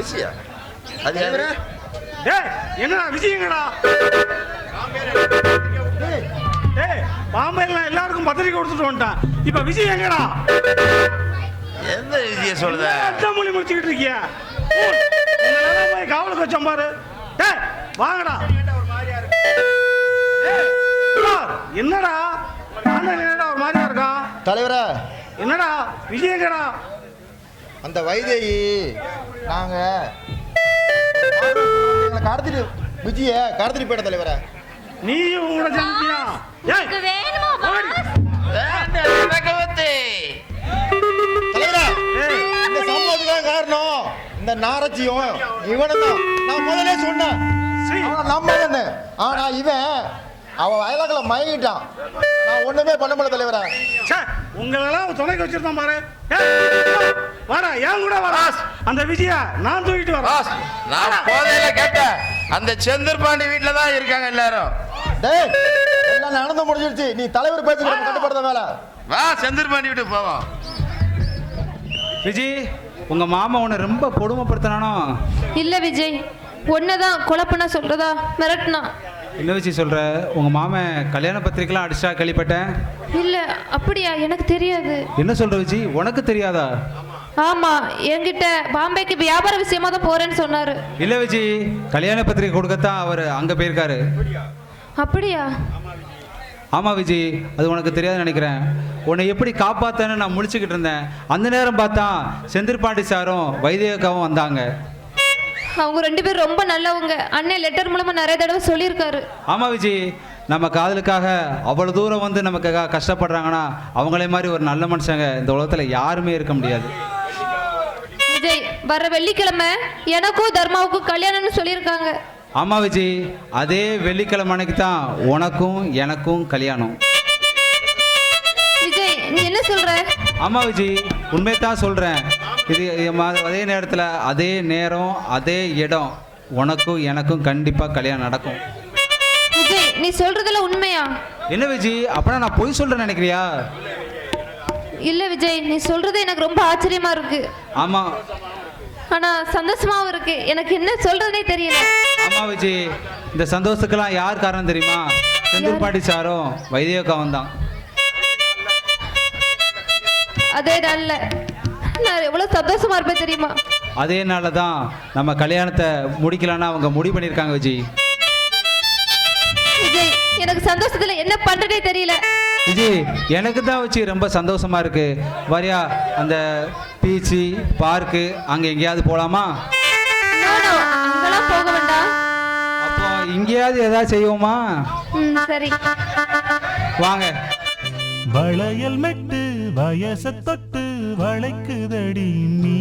விஷயம் அது என்னடா விஷயங்கடா டேய் பாம்பேலாம் எல்லாருக்கும் பத்திரிக்கை கொடுத்துட்டு வந்துட்டான். இப்ப விஷயம் எங்கடா? எந்த விஷயம் சொல்லுத அத்தை மொழி முடிச்சுக்கிட்டு இருக்கிய? போய் காவலுக்கு வச்சோம் பாரு. வாங்கடா. என்னடா? என்னடா ஒரு மாதிரியா இருக்கான் தலைவரே? என்னடா விஜயங்கடா அந்த வைதேகி நாங்க எங்களை கடத்திட்டு விஜய கடத்திட்டு போயிட்ட தலைவரே. நீயும் உங்களோட ஏய்! வேணுமா ரகவதி. தலைவரே இந்த காரணம் இந்த நாரச்சியும் இவனும் தான். நான் முதல்ல சொன்னேன். நம்பலன்னு ஆனா இவன் அவன் வயலாக்கல மயங்கிட்டான். நான் ஒண்ணுமே பண்ண முடியல தலைவரே. ச்சே, உங்களெல்லாம் துணைக்கு வச்சிருந்தான் பாரு. வாடா என் கூட வாடா? அந்த விஜயா நான் தூக்கிட்டு வரேன். நான் போதையில கேட்டேன். அந்த செந்தூர் பாண்டி வீட்டுல தான் இருக்காங்க எல்லாரும். டேய் எல்லாம் நடந்து முடிஞ்சிருச்சு. நீ தலைவர் பேச்சு கட்டுப்படுத்த மேல வா செந்தூர் பாண்டி வீட்டுக்கு போவோம். விஜய் உங்க மாமா உன்னை ரொம்ப கொடுமைப்படுத்தினானோ இல்ல விஜய் ஒன்னதான் பண்ண சொல்றதா? மிரட்டினா. என்ன விஜய் சொல்ற? உங்க மாமன் கல்யாண பத்திரிக்கைலாம் அடிச்சா கேள்விப்பட்டேன். இல்ல அப்படியா? எனக்கு தெரியாது. என்ன சொல்ற விஜய்? உனக்கு தெரியாதா? ஆமா என்கிட்ட பாம்பேக்கு வியாபார விஷயமா தான் போறேன்னு சொன்னாரு. இல்ல விஜய் கல்யாண பத்திரிக்கை கொடுக்கத்தான் அவர் அங்க போயிருக்காரு. அப்படியா? ஆமா விஜய் அது உனக்கு தெரியாதுன்னு நினைக்கிறேன். உன்னை எப்படி காப்பாத்தேன்னு நான் முழிச்சுக்கிட்டு இருந்தேன். அந்த நேரம் பார்த்தா செந்தில்பாண்டி சாரும் வைத்தியக்காவும் வந்தாங்க. அவங்க ரெண்டு பேரும் ரொம்ப நல்லவங்க. அண்ணன் லெட்டர் மூலமா நிறைய தடவை சொல்லியிருக்காரு. ஆமா விஜய் நம்ம காதலுக்காக அவ்வளவு தூரம் வந்து நமக்காக கஷ்டப்படுறாங்கன்னா அவங்களே மாதிரி ஒரு நல்ல மனுஷங்க இந்த உலகத்துல யாருமே இருக்க முடியாது. விஜய் வர வெள்ளிக்கிழமை எனக்கும் தர்மாவுக்கும் கல்யாணம்னு சொல்லியிருக்காங்க. ஆமா விஜய் அதே வெள்ளிக்கிழமை அன்னைக்கு தான் உனக்கும் எனக்கும் கல்யாணம். விஜய் நீ என்ன சொல்ற? ஆமா விஜய் உண்மையை தான் சொல்றேன். இது அதே நேரத்தில் அதே நேரம் அதே இடம் உனக்கும் எனக்கும் கண்டிப்பாக கல்யாணம் நடக்கும். விஜய் நீ சொல்றதுல உண்மையா? என்ன விஜய்? அப்பனா நான் பொய் சொல்றேன்னு நினைக்கிறியா? இல்ல விஜய் நீ சொல்றது எனக்கு ரொம்ப ஆச்சரியமா இருக்கு. ஆமா. ஆனா சந்தோஷமாவும் இருக்கு. எனக்கு என்ன சொல்றதுனே தெரியல. ஆமா விஜய் இந்த சந்தோஷத்துக்கெல்லாம் யார் காரணம் தெரியுமா? செந்தூர் பாண்டி சாரும் வைத்தியக்காவும் தான். அதே நாள்ல நான் எவ்வளவு சந்தோஷமா இருப்பேன் தெரியுமா? அதே நாளில் தான் நம்ம கல்யாணத்தை முடிக்கலான்னு அவங்க முடிவு பண்ணியிருக்காங்க விஜய் விஜய் எனக்கு சந்தோஷத்துல என்ன பண்றதே தெரியல. விஜய் எனக்கு தான் வச்சு ரொம்ப சந்தோஷமா இருக்கு. வரியா அந்த பீச்சு பார்க்கு அங்கே எங்கேயாவது போகலாமா No, no, அங்கெல்லாம் போக வேண்டாம். அப்போ இங்கேயாவது ஏதாவது செய்வோமா? ம், சரி. வாங்க. வளையல் மெட்டு வயச தொட்டு வளைக்குதடி நீ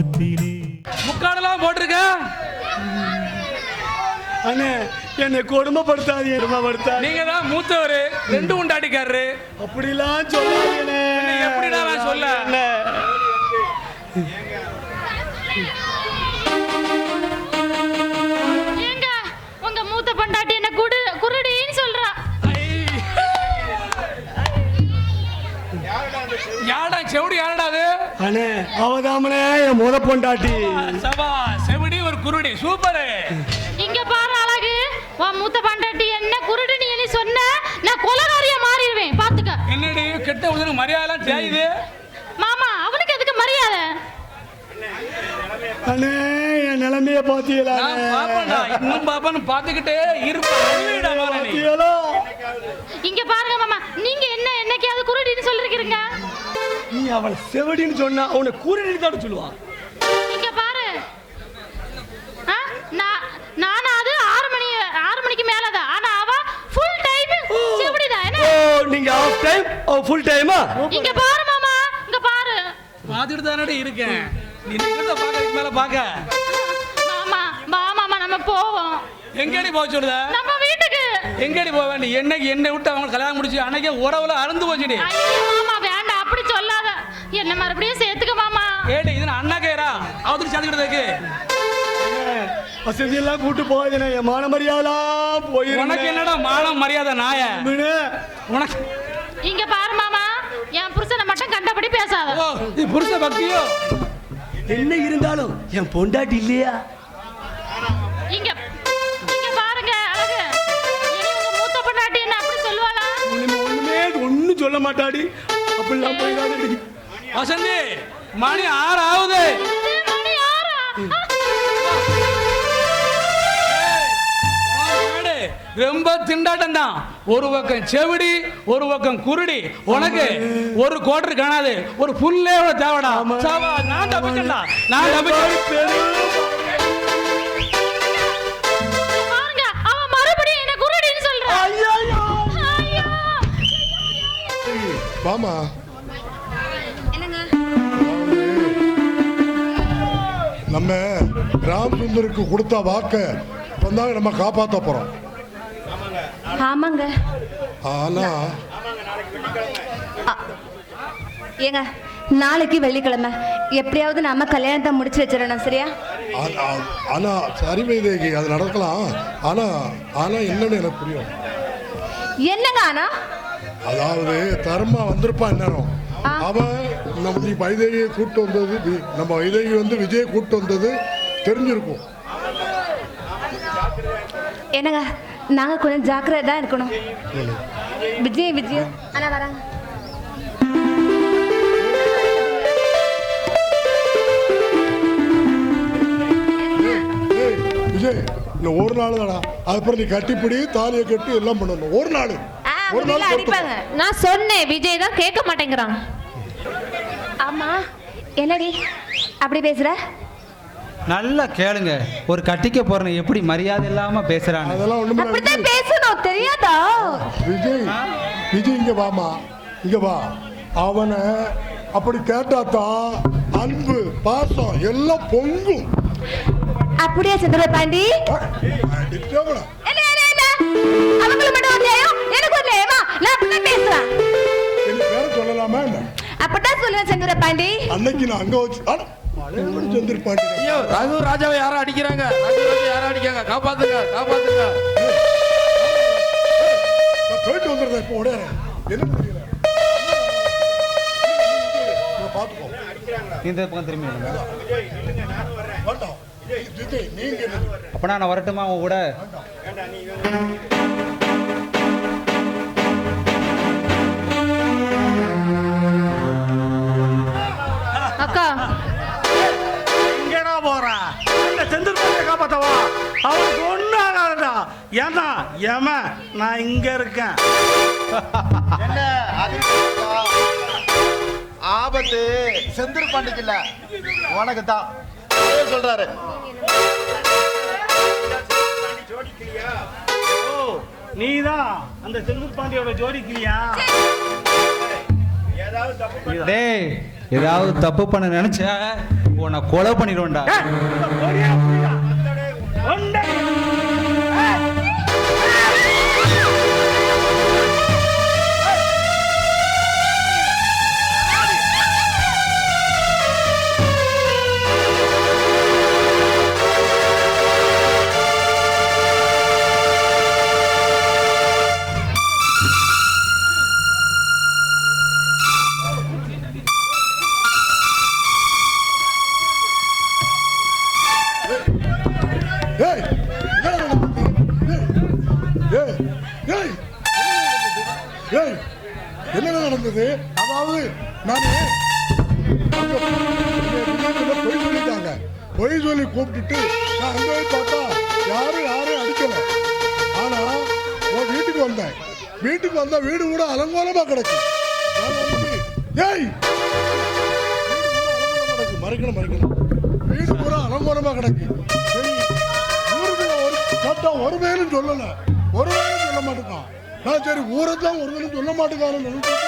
ஓரத்திலே முக்காடெல்லாம் போட்டிருக்க? அண்ணே என்னை கொடுமைப்படுத்தாது கொடுமைப்படுத்தாது நீங்க தான் மூத்தவரு ரெண்டு உண்டாட்டிக்காரரு. அப்படிலாம் சொல்லாதீங்கண்ணே. எப்படிடா நான் சொல்ல? அண்ணே. ஏங்க உங்க மூத்த பொண்டாட்டி என்ன குடு குருடின்னு சொல்றா. யாடா செவடி யாரடா அது? அண்ணே அவதாமனே என் முத பொண்டாட்டி. சபா செவடி ஒரு குருடி சூப்பரு. இங்க பாரு அழகு உன் மூத்த பொண்டாட்டி என்ன குருடின்னு நீ சொன்ன? நான் கொலகாரியா மாறிடுவேன் பாத்துக்க. என்னடி கெட்ட உதவி மரியாதைலாம் தேயுது மாமா அவனுக்கு எதுக்கு மரியாதை? அண்ணே என் நிலைமைய பாத்தீங்களா நான் இன்னும் பாப்பேன்னு பாத்துக்கிட்டே இருப்பா நீ. இங்க பாருங்க மாமா நீங்க என்ன என்னைக்காவது குருடின்னு சொல்லிருக்கீங்க நீ அவன் செவடின்னு சொன்னா அவனை கூறிட்டு தான் சொல்லுவான் இங்க பாரு. ஆ, நான் நானும் அது? ஆறு மணி ஆறு மணிக்கு மேலதான். ஆனா அவ ஃபுல் டைம் செவடிதான் என்ன? ஓ நீங்க ஆஃப் டைம் ஓ ஃபுல் டைமா இங்க பாரு மாமா இங்க பாரு. பாத்துட்டு தானடி இருக்கேன். நீ நிக்கிறத பாக்கிறதுக்கு மேல பாக்க மாமா வா மாமா நம்ம போவோம். எங்கடி போக சொல்லுத? நம்ம வீட்டுக்கு. எங்கடி போவ நீ? என்னைக்கு என்னை விட்டு அவங்க கல்யாணம் முடிச்சு அன்னைக்கே உறவுல அறுந்து போச்சுடி. என்ன மறுபடியும் சேர்த்துக்க மாமா. ஏடி இது நான் அண்ணா கேரா. அவத்துக்கு சேர்த்துக்கிட்டதுக்கு வசதி எல்லாம் கூட்டு போகாதீங்க என் மான மரியாதைலாம் போயிரு உனக்கு என்னடா மானம் மரியாதை நாய உனக்கு இங்க பாரு மாமா என் புருஷனை மட்டும் கண்டபடி பேசாத. ஓ இது புருஷ பக்தியோ? என்ன இருந்தாலும் என் பொண்டாட்டி இல்லையா? இங்க இங்க பாருங்க அழகு. இனி உங்க மூத்த பொண்டாட்டி என்ன அப்படி சொல்லுவாளா? ஒண்ணுமே ஒண்ணும் சொல்ல மாட்டாடி. அப்படிலாம் போயிடாதடி. வசந்தி மணி ஆறு? ஆகுது ரொம்ப திண்டாட்டம் தான். ஒரு பக்கம் செவிடி ஒரு பக்கம் குருடி. உனக்கு ஒரு கோட்டர் காணாது. ஒரு புல்லே தேவைடா. சாவா, நான் தப்பிச்சேன்டா. நான் தப்பிச்சேன். பாருங்க நம்ம ராம் சுந்தருக்கு கொடுத்த வாக்க இப்பந்தாங்க நம்ம காப்பாத்த போறோம். ஆமாங்க. ஆனா ஏங்க நாளைக்கு வெள்ளிக்கிழமை. எப்படியாவது நம்ம கல்யாணத்தை முடிச்சு வச்சிடணும் சரியா? ஆனா சரி வைதேகி அது நடக்கலாம். ஆனா ஆனா என்னன்னு எனக்கு புரியும். என்னங்க ஆனா? அதாவது தர்மா வந்திருப்பான் நேரம் அவன் நம்ம வைதேகியை கூட்டு வந்தது நம்ம வைதேகி வந்து விஜய் கூட்டு வந்தது தெரிஞ்சிருக்கும். என்னங்க? நாங்க கொஞ்சம் ஜாக்கிரதை தான் இருக்கணும். விஜய் விஜய். அண்ணா வராங்க. விஜய் இந்த ஒரு நாள் தானா அதுக்கப்புறம் நீ கட்டிப்பிடி தாலியை கட்டி எல்லாம் பண்ணணும். ஒரு நாள். ஒரு நாள் நான் சொன்னேன் விஜய் தான் கேட்க மாட்டேங்கிறான். ஆமா. என்னடி? அப்படி பேசுற? நல்லா கேளுங்க. ஒரு கட்டிக்க போறேன் எப்படி மரியாதை இல்லாம பேசுறான்னு. அதெல்லாம் ஒண்ணுமே அப்படித்தான் பேசணும். தெரியாதா? விஜய் விஜய் இங்க வாமா. இங்க வா. அவனை அப்படி கேட்டாதான் அன்பு பாசம் எல்லாம் பொங்கும். அப்படியே சந்திர பாண்டி? அடிச்சவனா. இல்ல இல்ல இல்ல அவங்களுக்கு மட்டும் ஒரு நியாயம்? எனக்கு ஒரு நியாயமா? நான் அப்படிதான் பேசுறேன். சந்திர பாண்டி. அன்னைக்கு நான் அங்க வச்சு அட, மலையாளம் சந்திரபாண்டி ஐயோ ரகு ராஜாவை யாரும் அடிக்கிறாங்க? ரகு ராஜா யாரும் அடிக்காங்க காப்பாத்துங்க காப்பாத்துங்க. போயிட்டு வந்துடுறேன் இப்போ உடையறேன் என்ன இந்த பக்கம் திரும்பி அப்பனா நான் வரட்டுமா உன் கூட? அக்கா. எங்கடா போறா? இந்த செந்தில் பாண்டியை காப்பாத்தவா? அவனுக்கு ஒன்றும் ஆகாதுடா. ஏன்னா ஏம நான் இங்க இருக்கேன். என்ன? அது ஆபத்து செந்தில் பாண்டிக்கு இல்ல. உனக்கு தான் சொல்றாரு. நீதான் அந்த செந்தில் பாண்டியோட ஜோடிக்கிறியா டேய் ஏதாவது தப்பு பண்ண நினைச்ச உன்னை கொலை பண்ணிடுவேன்டா. அலங்கோலமா கிடக்கு. கேட்டா ஒரு வேலும் சொல்லல. ஒரு வேலும் சொல்ல மாட்டேங்கான். நான் சரி ஊரை தான் ஒரு வேலும் சொல்ல மாட்டேங்கான்னு நினைச்சிட்டு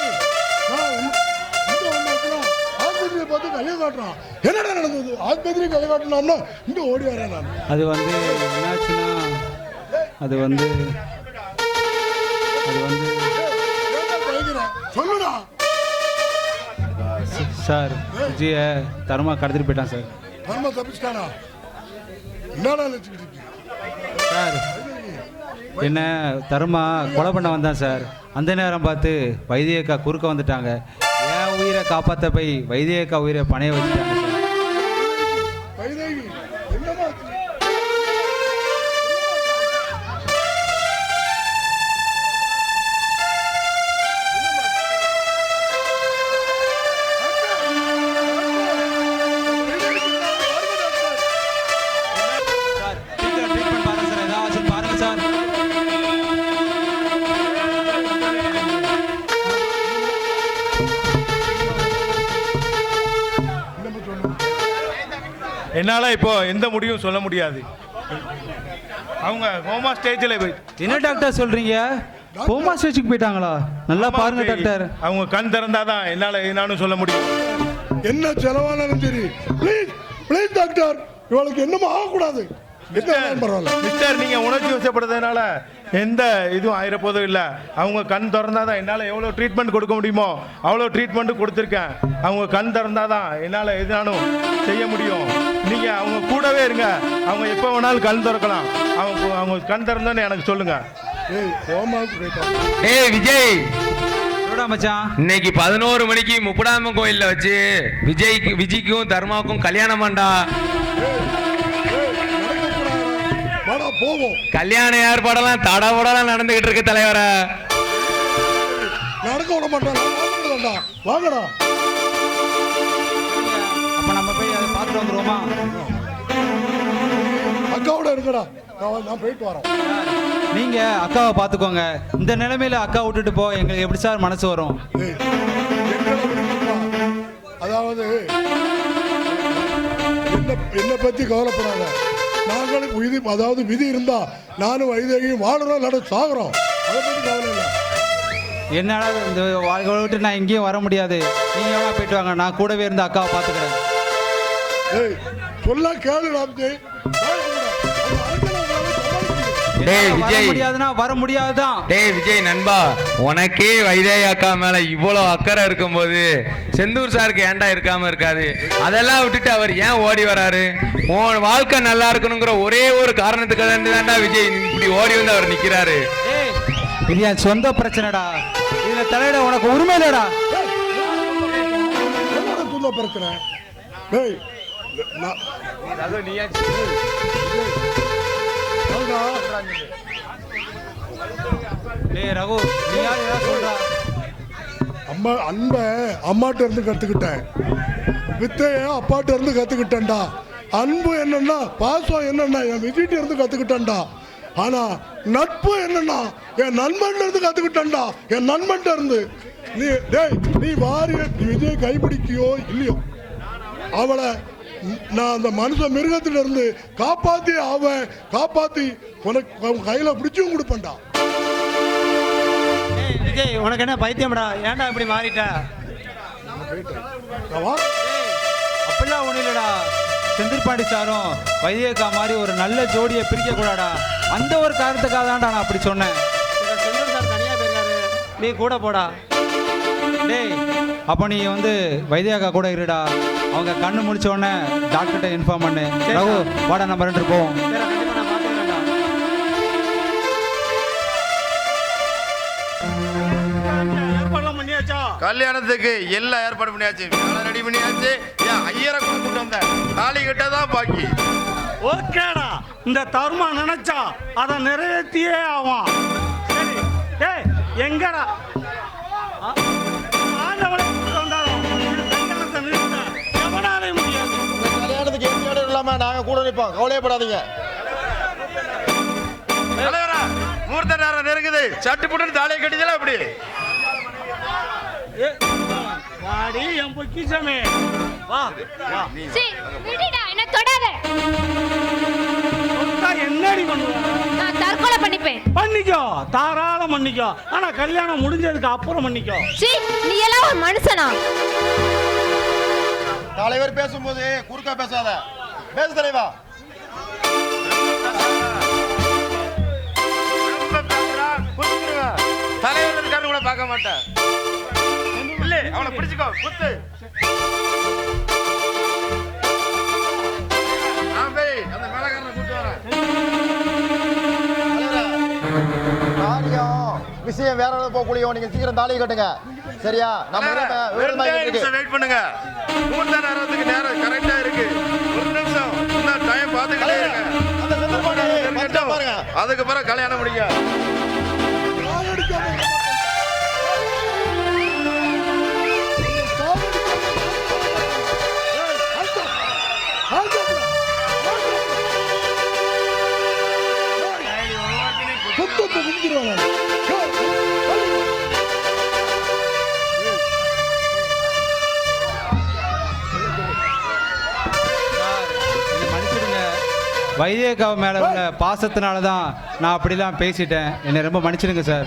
ஆஸ்பத்திரியை பார்த்து கையை காட்டுறான். என்னடா நடந்தது? ஆஸ்பத்திரி கையை காட்டினோம்னா இங்க ஓடி வரேன் நான். அது வந்து என்னாச்சுன்னா அது வந்து அது வந்து சொல்லுடா. சார் விஜய தரமா கடத்திட்டு போயிட்டான் சார். தர்ம தப்பிச்சிட்டானா? என்னடா நினைச்சுக்கிட்டு? சார் என்ன தருமா கொலை பண்ண வந்தான் சார். அந்த நேரம் பார்த்து வைத்தியக்கா குறுக்க வந்துட்டாங்க. என் உயிரை காப்பாற்ற போய் வைத்தியக்கா உயிரை பணைய வச்சுட்டாங்க சார். வைதேகி என்னமா என்னால் இப்போ எந்த முடிவும் சொல்ல முடியாது. அவங்க ஹோமா ஸ்டேஜில் போய் என்ன டாக்டர் சொல்றீங்க? கோமா ஸ்டேஜுக்கு போயிட்டாங்களா? நல்லா பாருங்க டாக்டர் அவங்க கண் திறந்தாதான் என்னால் என்னான்னு சொல்ல முடியும். என்ன செலவானாலும் சரி. ப்ளீஸ் ப்ளீஸ் டாக்டர் இவளுக்கு என்னமோ ஆகக்கூடாது. மிஸ்டர் நீங்க உணர்ச்சி வசப்படுறதுனால எந்த இதுவும் ஆயிரப்போதும் இல்லை. அவங்க கண் திறந்தாதான் என்னால் எவ்வளோ ட்ரீட்மெண்ட் கொடுக்க முடியுமோ அவ்வளோ ட்ரீட்மெண்ட் கொடுத்துருக்கேன். அவங்க கண் திறந்தாதான் என்னால் எதுனாலும் செய்ய முடியும். நீங்க அவங்க கூடவே இருங்க. அவங்க எப்போ வேணாலும் கண் திறக்கலாம். அவங்க அவங்க கண் திறந்தோன்னு எனக்கு சொல்லுங்க. ஏய் விஜய். இன்னைக்கு பதினோரு மணிக்கு முப்படாம கோயில்ல வச்சு விஜய்க்கு விஜய்க்கும் தர்மாவுக்கும் கல்யாணம் பண்ணா போவோம். கல்யாண ஏற்பாடெல்லாம் தடபடலாம் நடந்துகிட்டு இருக்கு தலைவரை. நடக்க விட மாட்டேன். வாங்கடா. அப்ப நம்ம போய் அதை பார்த்துட்டு வந்துருவோமா? அக்காவோட இருக்கடா நான் போயிட்டு வரேன். நீங்க அக்காவை பார்த்துக்கோங்க. இந்த நிலைமையில அக்கா விட்டுட்டு போ. எங்களுக்கு எப்படி சார் மனசு வரும்? அதாவது என்னை பத்தி கவலைப்படாத. நாங்களும் விதி அதாவது விதி இருந்தா நானும் வைதேகியும் வாழறோம் நட சாகுறோம். அதை கவலை இல்லை. என்னால இந்த வாழ்க்கை விட்டு நான் எங்கேயும் வர முடியாது. நீங்க வேணா போயிட்டு வாங்க. நான் கூடவே இருந்து அக்காவை பார்த்துக்கிறேன். ஏய் சொல்ல கேளு ராம்ஜி. டேய் வர விஜய். முடியாதுன்னா வர முடியாதுதான். டேய் விஜய் நண்பா உனக்கே வைதேகி அக்கா மேல இவ்வளவு அக்கறை இருக்கும்போது செந்தூர் சாருக்கு ஏன்டா இருக்காம இருக்காது? அதெல்லாம் விட்டுட்டு அவர் ஏன் ஓடி வராரு? உன் வாழ்க்கை நல்லா இருக்கணுங்கிற ஒரே ஒரு காரணத்துக்காக தான்டா விஜய் இப்படி ஓடி வந்து அவர் நிக்கிறாரு. இது என் சொந்த பிரச்சனைடா. இதுல தலையிட உனக்கு உரிமை இல்லடா. என்னோட ரகு அம்மா அன்பை அம்மாட்ட இருந்து கத்துக்கிட்டேன். வித்தைய அப்பாட்ட இருந்து கத்துக்கிட்டேன்டா. அன்பு என்னன்னா பாசம் என்னன்னா என் வீட்டில இருந்து கத்துக்கிட்டேன்டா. ஆனா நட்பு என்னன்னா என் நண்பன்ல இருந்து கத்துக்கிட்டேன்டா. என் நண்பன்ட்ட இருந்து. நீ டேய் நீ வாரிய விஜய் கைப்பிடிக்கியோ இல்லையோ அவளை நான் அந்த மனுஷ மிருகத்துல இருந்து காப்பாத்தி அவன் காப்பாத்தி உனக்கு கையில பிடிச்சும் கொடுப்பேன்டா. விஜய் உனக்கு என்ன பைத்தியம்டா? ஏன்டா இப்படி மாறிட்ட? அப்படிலாம் ஒண்ணும் இல்லடா. செந்தில் பாண்டி சாரும் வைத்தியக்கா மாதிரி ஒரு நல்ல ஜோடியை பிரிக்க கூடாடா. அந்த ஒரு காரணத்துக்காக தான்டா நான் அப்படி சொன்னேன். செந்தூர் சார் தனியா போயிருக்காரு. நீ கூட போடா. டேய் அப்போ நீ வந்து வைத்தியக்கா கூட இருடா. அவங்க கண்ணு முடிச்ச உடனே டாக்டர்கிட்ட இன்ஃபார்ம் பண்ணு. ரகு வாடா நம்ம ரெண்டு போவோம். கல்யாணத்துக்கு எல்லாம் ஏற்பாடு பண்ணியாச்சு. ரெடி பண்ணியாச்சு. ஏன் ஐயரை கூட கூட்டு வந்தேன் தாலி கட்ட தான் பாக்கி. ஓகேடா. இந்த தர்மா நினைச்சா அதை நிறைவேற்றியே ஆவான். சரி. டேய் எங்கடா? இல்லாம நாங்க கூட நிற்போம் கவலையப்படாதீங்க. தலைவரா மூர்த்த நேரம் நெருங்குது சட்டு புட்டுன்னு தாலியை கட்டிச்சல அப்படி ஏ, வாடி என் பொக்கிஷமே வா வா. சீ, விடுடா என்ன தொடாத. தொட்டா என்னடி பண்ணுவேன் நான் தற்கொலை பண்ணிப்பேன். பண்ணிக்கோ தாராளம் பண்ணிக்கோ. ஆனா கல்யாணம் முடிஞ்சதுக்கு அப்புறம் பண்ணிக்கோ. சீ நீ எல்லாம் ஒரு மனுஷனா? தலைவர் பேசும்போது குறுக்கா பேசாத. பேசு தலைவா. தலைவர் இருக்கான்னு கூட பார்க்க மாட்டேன். இல்ல அவனை பிடிச்சுக்கோ குத்து. அந்த மேலக்காரனை கூட்டு வரேன் விஷயம் வேற ஏதாவது போகக்கூடிய நீங்க சீக்கிரம் தாலி கட்டுங்க. சரியா? நம்ம வெயிட் பண்ணுங்க. மூர்த்த நேரத்துக்கு நேரம் கரெக்டா இருக்கு. பாருங்க. அதுக்கப்புறம் கல்யாணம் முடிங்க சுத்தத்தை கும்பிடுவாங்க வைத்தியக்காவை மேல உள்ள பாசத்தினால தான் நான் அப்படிலாம் பேசிட்டேன். என்னை ரொம்ப மன்னிச்சிடுங்க சார்.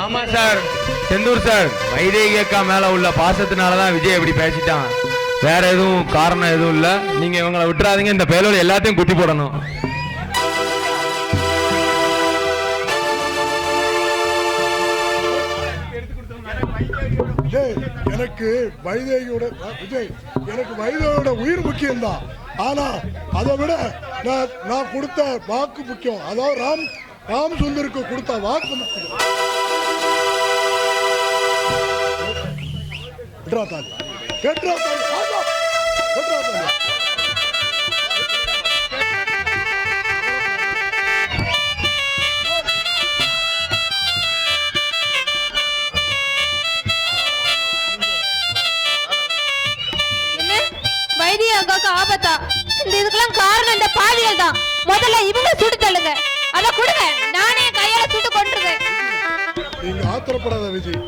ஆமா சார். செந்தூர் சார். வைதேகி அக்கா மேல உள்ள பாசத்தினால தான் விஜய் இப்படி பேசிட்டான். வேற எதுவும் காரணம் எதுவும் இல்ல. நீங்க இவங்களை விட்டுறாதீங்க. இந்த பேரோட எல்லாத்தையும் குட்டி போடணும். எனக்கு வைதேகியோட விஜய் எனக்கு வைதேகியோட உயிர் முக்கியம்தான். ஆனா அதை விட நான் நான் கொடுத்த வாக்கு முக்கியம். அதாவது ராம் ராம் சுந்தருக்கு கொடுத்த வாக்கு முக்கியம். கெட்ரா தாலி கெட்ரா தாலி கெட்ரா தாலி வைத்திய ஆபத்தா? இந்த இதுக்கெல்லாம் காரணம் இந்த பாவிகள் தான். முதல்ல இவங்க சுட்டு தள்ளுங்க. அத கொடுங்க. நானே கையால சுட்டு கொண்டுருவேன் நீங்க ஆத்திரப்படாத விஜய்.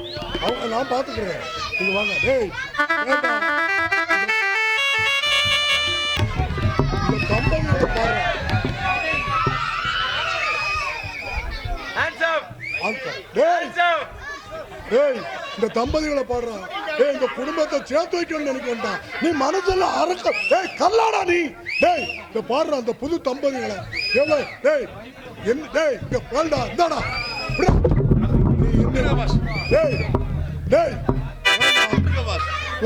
அவங்க நான் பாத்துக்கிறேன். நீங்க வாங்க. டேய். இந்த தம்பதிகளை பாடுறா. டேய் இந்த குடும்பத்தை சேர்த்து வைக்கணும்னு நினைக்கிறா நீ மனசுல அறக்க. டேய் கல்லாடா நீ. டேய் இந்த பாடுற அந்த புது தம்பதிகளை. எவ்வளவு டேய் என்ன டேய் இங்க பாருடா இந்தாடா. நீ என்ன? டேய் டேய்.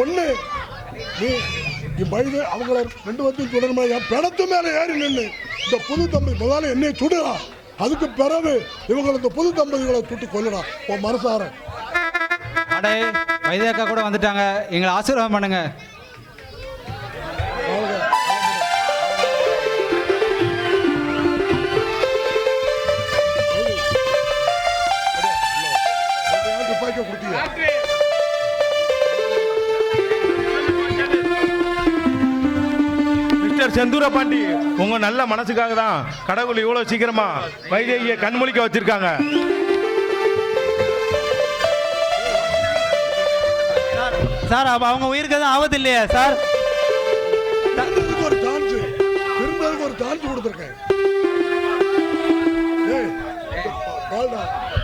ஒண்ணு நீ நீ அவங்கள ரெண்டு பேர்த்தையும் சுடணுமா என் பிணத்து மேலே ஏறி நின்று இந்த புது தம்பதி முதல்ல என்னை சுடுறா. அதுக்கு பிறகு இவங்களை இந்த புது தம்பதிகளை சுட்டு கொல்லடா உன் மனசார. அடே வைத்திய அக்கா கூட வந்துட்டாங்க. எங்களை ஆசீர்வாதம் பண்ணுங்க. மிஸ்டர் செந்தூர பாண்டி உங்க நல்ல மனசுக்காக தான் கடவுள் இவ்வளவு சீக்கிரமா வைத்திய கண்மொழிக்க வச்சிருக்காங்க. சார் அப்ப அவங்க உயிருக்கு எதுவும் ஆபத்து இல்லையா சார் ஒரு சான்ஸ் திருந்ததுக்கு ஒரு சான்ஸ் கொடுத்துருக்கேன்.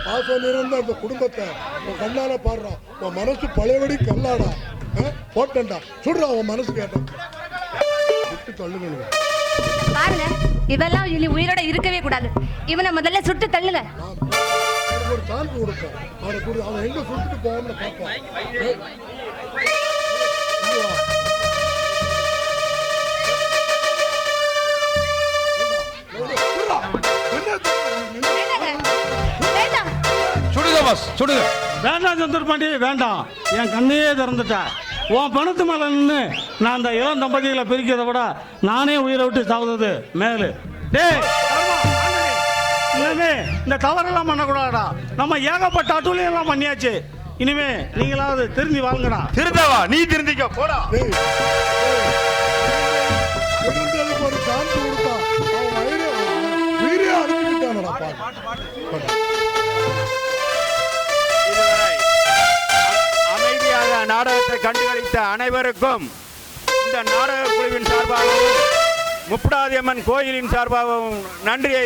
பாசம் நிறைந்த அந்த குடும்பத்தை உன் கண்ணால பாடுறான் உன் மனசு பழையபடி கல்லாடா. ஆ? போட்டேன்டா. சுடுறா உன் மனசு கேட்டான் விட்டு தள்ளுங்க. பாருங்க இதெல்லாம் இனி உயிரோட இருக்கவே கூடாது. இவனை முதல்ல சுட்டு தள்ளுங்க. ஒரு சான்ஸ் கொடுப்போம் அவனை கொடு அவன் எங்க சுட்டுட்டு போவான்னு பார்ப்போம் பாஸ் சுடுங்க வேண்டாம் சந்தூர் பாண்டி வேண்டாம் என் கண்ணையே திறந்துட்ட. உன் பணத்து மேல நின்று நான் அந்த இளம் தம்பதிகளை பிரிக்கிறத விட நானே உயிரை விட்டு சாகுறது மேலு. ஆண்டனி, இனிமே இந்த தவறெல்லாம் பண்ணக்கூடாதா நம்ம ஏகப்பட்ட அட்டூழியம் எல்லாம் பண்ணியாச்சு. இனிமே நீங்களாவது திருந்தி வாங்குடா திருந்தவா? நீ திருந்திக்க போடா. ஒரு கொடுத்தா அவன் அனுப்பிட்டானடா பாரு இதுவரை நாடகத்தை கண்டுகளித்த அனைவருக்கும் இந்த நாடக குழுவின் சார்பாகவும் முப்படாதியம்மன் கோயிலின் சார்பாகவும் நன்றியை